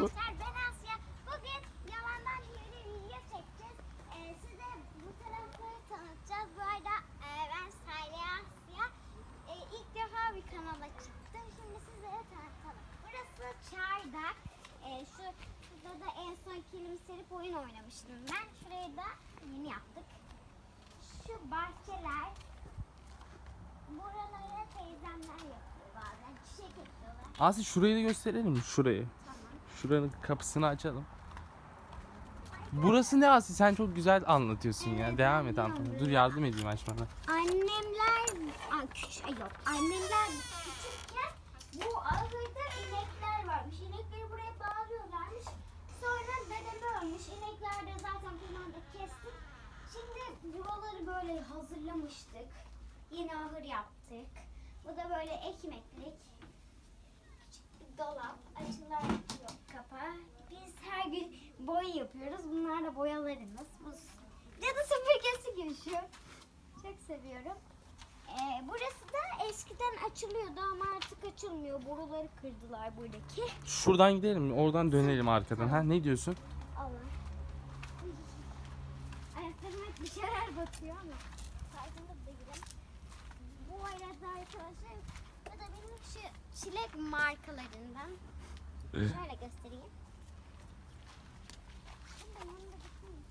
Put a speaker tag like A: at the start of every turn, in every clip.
A: Arkadaşlar ben Asya. Bugün yalandan yeni video çekeceğiz. Ee, size bu tarafları tanıtacağız. Bu arada e, ben Salih Asya. Ee, ilk defa bir kanala çıktım. Şimdi sizlere tanıtalım. Burası Çardak. Ee, şu şurada da en son kilim serip oyun oynamıştım ben. Şurayı da yeni yaptık. Şu bahçeler. Buralara teyzemler yapıyor bazen. Çiçek ekiyorlar.
B: Asi şurayı da gösterelim? Şurayı. Şuranın kapısını açalım. Burası ne Asi? Sen çok güzel anlatıyorsun ya. Devam et anlatmaya. Dur yardım edeyim açmana.
A: Annemler, Aa, küç, ay yok, annemler küçükken bu ahırda inekler varmış. İnekleri buraya bağlıyorlarmış. Sonra dedem ölmüş. İnekler de zaten kumanda kestik. Şimdi buraları böyle hazırlamıştık. Yeni ahır yaptık. Bu da böyle ekmeklik. Küçük bir dolap. Açılar yok kapağı. Biz her gün boy yapıyoruz. Bunlar da boyalarımız. Bu cadı süpürgesi gibi şu. Çok seviyorum. Ee, burası da eskiden açılıyordu ama artık açılmıyor. Boruları kırdılar buradaki.
B: Şuradan gidelim mi? Oradan dönelim arkadan. Ha ne diyorsun?
A: Allah. Ayaklarıma hep bir şeyler batıyor ama farkında da değilim. Bu arada arkadaşlar bu da benim şu çilek markalarından. Şöyle göstereyim. Şimdi onu da bakayım.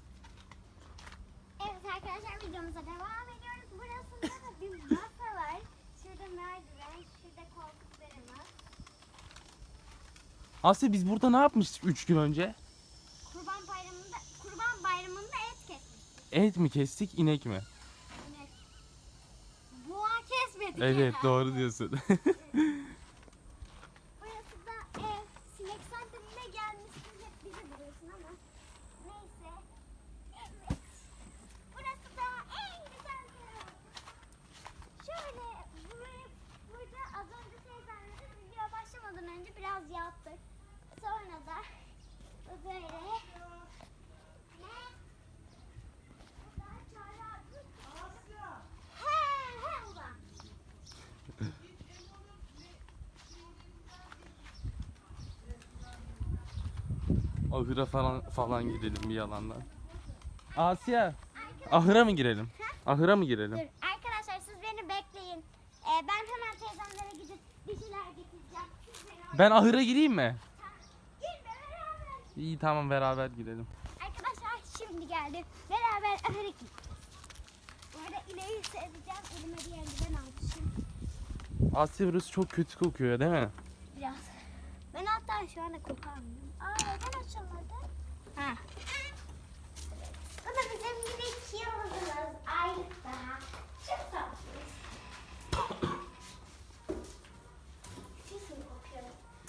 A: Evet arkadaşlar videomuza devam ediyoruz. Burasında da bir masa var. Şurada merdiven, şurada koltuklarımız.
B: Asi biz burada ne yapmıştık 3 gün önce?
A: Kurban bayramında, kurban bayramında et kesmiştik.
B: Et mi kestik, inek mi?
A: Evet. Boğa kesmedik.
B: Evet
A: herhalde.
B: doğru diyorsun.
A: Burası da ev. Sinek santimine gelmişsin hep bizi buluyorsun ama. Neyse. Evet. Burası da en güzel yer. Şöyle buraya, burada az önce teyzemle video başlamadan önce biraz yattık. Sonra da böyle ne? Burada çarlar. He he ulan.
B: Ahıra falan falan girelim bir yalandan. Asya, ahıra mı girelim? Ahıra mı girelim?
A: Dur arkadaşlar siz beni bekleyin. Ee, ben hemen teyzemlere gidip bir şeyler getireceğim. Siz beni
B: Ben ahıra gireyim mi?
A: Gel beraber.
B: İyi tamam beraber girelim.
A: Arkadaşlar şimdi geldi. Beraber ahıra gideceğiz. Bu arada ileği seveceğim. Elime bir eldiven almışım.
B: Asya burası çok kötü kokuyor değil mi?
A: Biraz. Ben hatta şu anda kokamıyorum. Aa neden açılmadı? Ha. Bu da bizim minik yıldızımız. Aylık daha. Çok.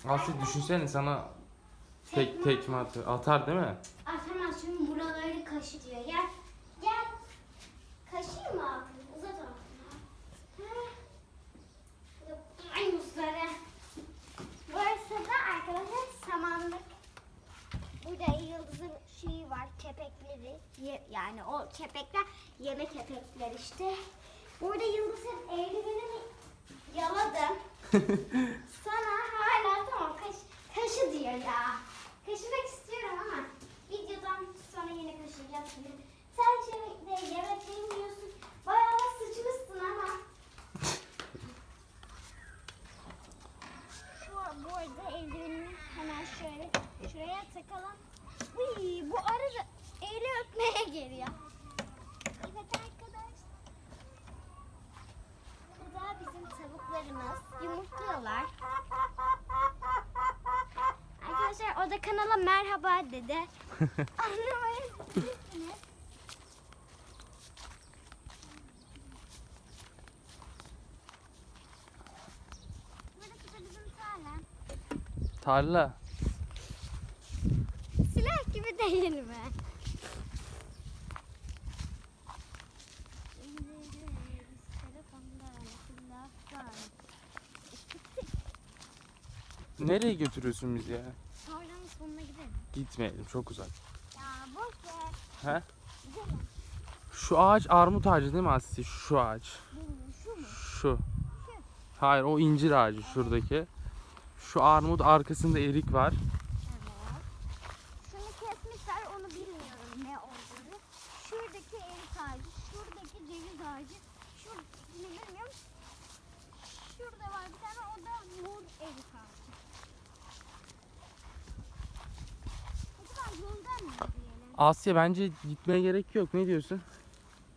B: Asya düşünsene sana tek tekme atıyor. Atar değil mi
A: şimdi buraları kaşıtıyor. Gel. Gel. Kaşıyım mı altını? Uzat altını. Heh. Bu da Maymusları. Burası da arkadaşlar samanlık. Burada yıldızın Ye- Yani o kepekler yeme kepekler işte. Burada yıldızın eldivenini yaladım. Sana hala tamam kaş, kaşı diyor ya. Kaşımak istiyorum ama videodan sonra yine kaşıyacağım şimdi. Sen şimdi yemek yemiyorsun. Bayağı da sıçmışsın ama. Şu an bu arada eldivenimi hemen şöyle şuraya takalım. Uy, bu arada eli öpmeye geliyor. Evet arkadaş. Bu da bizim tavuklarımız. Yumurtluyorlar. Arkadaşlar o da kanala merhaba dedi. Tarla.
B: Tarla.
A: Silah gibi değil mi?
B: Nereye götürüyorsun bizi ya?
A: Tarlanın sonuna gidelim.
B: Gitmeyelim çok uzak.
A: Ya boş ver.
B: He?
A: Gidelim.
B: Şu ağaç armut ağacı değil mi Asya? Şu ağaç.
A: Bilmiyorum şu mu?
B: Şu. Hayır o incir ağacı şuradaki. Şu armut arkasında erik var.
A: Evet. bir tane o da mor erik ağacı. Acaba yoldan mı yürüyelim?
B: Asya bence gitmeye gerek yok. Ne diyorsun?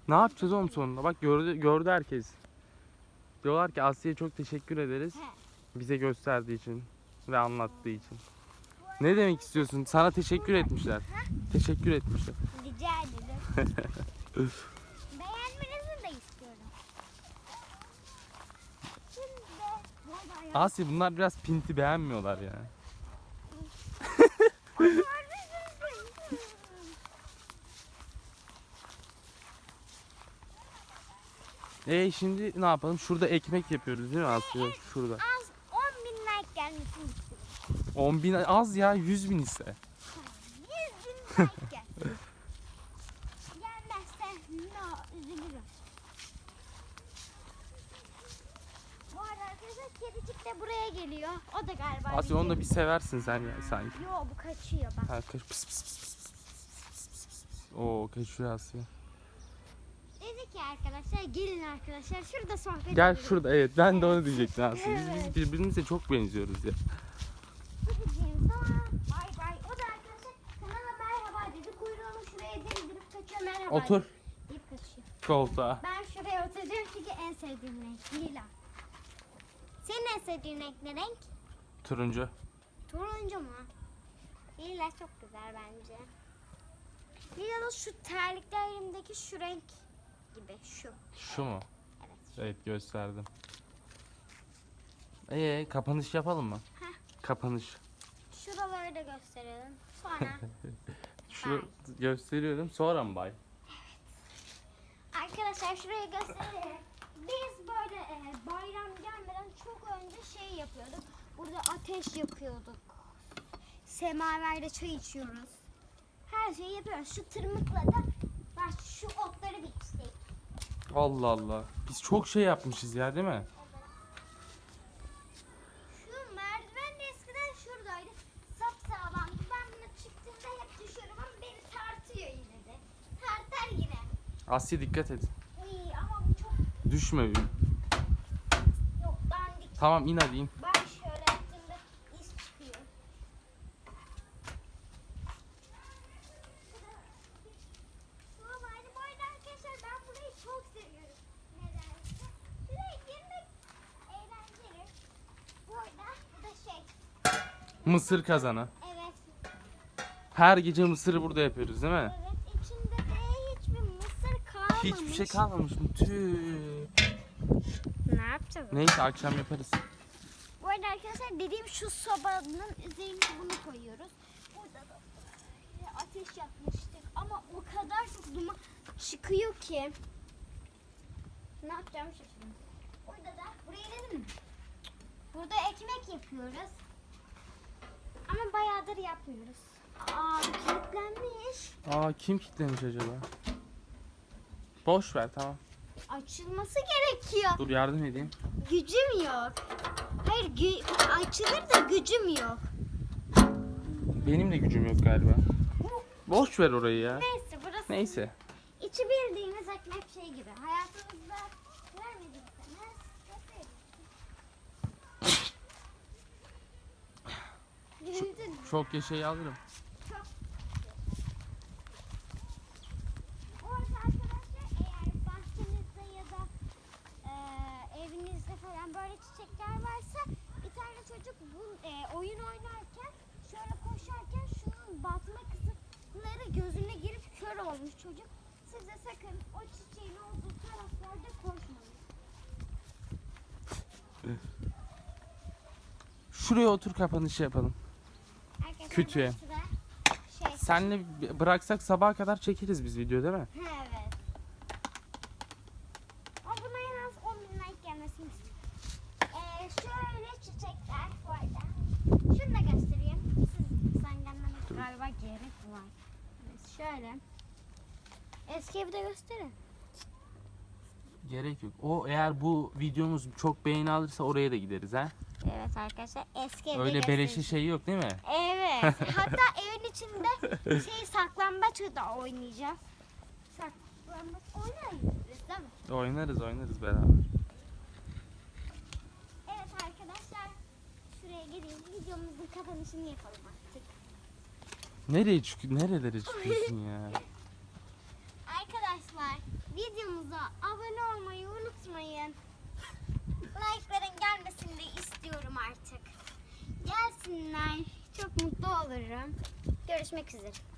B: Ne yapacağız oğlum sonunda? Bak gördü, gördü herkes. Diyorlar ki Asya'ya çok teşekkür ederiz. Bize gösterdiği için ve anlattığı için. Ne demek istiyorsun? Sana teşekkür etmişler. Teşekkür etmişler.
A: Rica ederim. Beğenmenizi de istiyorum. Şimdi baba ya.
B: Asya bunlar biraz pinti beğenmiyorlar ya. E şimdi ne yapalım? Şurada ekmek yapıyoruz değil mi Asya? Şurada.
A: Az 10 bin like istiyorum.
B: 10 bin az ya 100 bin ise.
A: 100 bin like gel. Gelmezse no üzülürüm. Bu arada arkadaşlar kedicik de buraya geliyor. O da galiba.
B: Asya onu da bir seversin sen ya sanki.
A: Yo bu kaçıyor bak.
B: Ha, kaç, pıs, pıs, pıs, pıs, pıs, pıs, pıs, pıs, pıs. Oo kaçıyor Asya.
A: Dedi ki arkadaşlar gelin arkadaşlar şurada sohbet
B: Gel
A: edelim.
B: şurada evet ben de onu diyecektim Asya. Biz, biz birbirimize çok benziyoruz ya.
A: Gideceğim sana. Bay bay. O da arkadaşlar kanala merhaba dedi. Kuyruğunu şuraya değdirip kaçıyor merhaba.
B: Otur
A: dedi. Deyip kaçıyor.
B: koltuğa.
A: Ben şuraya oturacağım çünkü en sevdiğim renk lila. Senin en sevdiğin renk ne renk?
B: Turuncu.
A: Turuncu mu? Lila çok güzel bence. Lila da şu terliklerimdeki şu renk gibi şu.
B: Şu mu?
A: Evet.
B: Evet gösterdim. Ee kapanış yapalım mı?
A: Heh.
B: Kapanış.
A: Şuraları da gösterelim. Sonra
B: Şu gösteriyorum sonra mı bay?
A: arkadaşlar şuraya gösterelim. Biz böyle e, bayram gelmeden çok önce şey yapıyorduk. Burada ateş yakıyorduk. Semaverde çay içiyoruz. Her şeyi yapıyoruz. Şu tırmıkla da bak şu biçtik.
B: Allah Allah. Biz çok şey yapmışız ya değil mi?
A: Şu merdiven de eskiden şuradaydı. Sapsağlamdı. Ben buna çıktığımda hep düşüyorum ama beni tartıyor yine de. Tartar yine.
B: Asya dikkat et.
A: İyi ama bu çok
B: Düşme.
A: yok dandik.
B: Tamam in hadi in.
A: Ben şöyle yaptığımda iz çıkıyor. Normalde bu arada arkadaşlar ben burayı çok seviyorum. Nedense. Buraya girmek eğlenceli. Bu arada bu da şey.
B: Mısır kazanı.
A: Evet.
B: Her gece mısırı burada yapıyoruz değil mi?
A: Evet. içinde de hiçbir mısır kalmamış.
B: Hiçbir şey kalmamış mı? Tüh.
A: Ne yapacağız?
B: Neyse akşam yaparız.
A: Bu arada arkadaşlar dediğim şu sobanın üzerine bunu koyuyoruz. Burada da ateş yakmıştık ama o kadar çok duman çıkıyor ki. Ne yapacağımı şaşırdım. Burada da buraya dedim mi? Burada ekmek yapıyoruz. Ama bayağıdır yapmıyoruz. Aa kilitlenmiş.
B: Aa kim kilitlemiş acaba? Boş ver tamam.
A: Açılması gerekiyor.
B: Dur yardım edeyim.
A: Gücüm yok. Hayır gü- açılır da gücüm yok.
B: Benim de gücüm yok galiba. Boş ver orayı ya.
A: Neyse burası
B: Neyse.
A: İçi bildiğimiz ekmek şey gibi. Hayatımızda görmediyseniz gösterin.
B: Çok yaşayı alırım.
A: Bu arada arkadaşlar eğer bahçenizde ya da eee, evinizde falan böyle çiçekler varsa bir tane çocuk bu eee, oyun oynarken şöyle koşarken şunun batma kısımları gözüne girip kör olmuş çocuk. Siz de sakın o çiçeğin olduğu taraflarda koşmayın.
B: Şuraya otur kapanışı yapalım.
A: Da Şey,
B: Senle bıraksak sabaha kadar çekeriz biz video değil mi?
A: Evet. Ama buna en az 10 bin like gelmesini istiyorum. Ee, şöyle çiçekler bu arada. Şunu da göstereyim. Siz sen galiba gerek var. Evet, şöyle. Eski evi de gösterin.
B: Gerek yok. O eğer bu videomuz çok beğeni alırsa oraya da gideriz ha.
A: Evet arkadaşlar eski evde
B: Öyle beleşi şey yok değil mi?
A: Evet. Hatta evin içinde şey saklambaç da oynayacağız. Saklambaç oynarız değil mi?
B: Oynarız oynarız beraber.
A: Evet arkadaşlar şuraya geleyim videomuzun kapanışını yapalım artık.
B: Nereye çık nerelere çıkıyorsun ya?
A: arkadaşlar videomuza abone olmayı unutmayın. Gelmesini de istiyorum artık. Gelsinler. Çok mutlu olurum. Görüşmek üzere.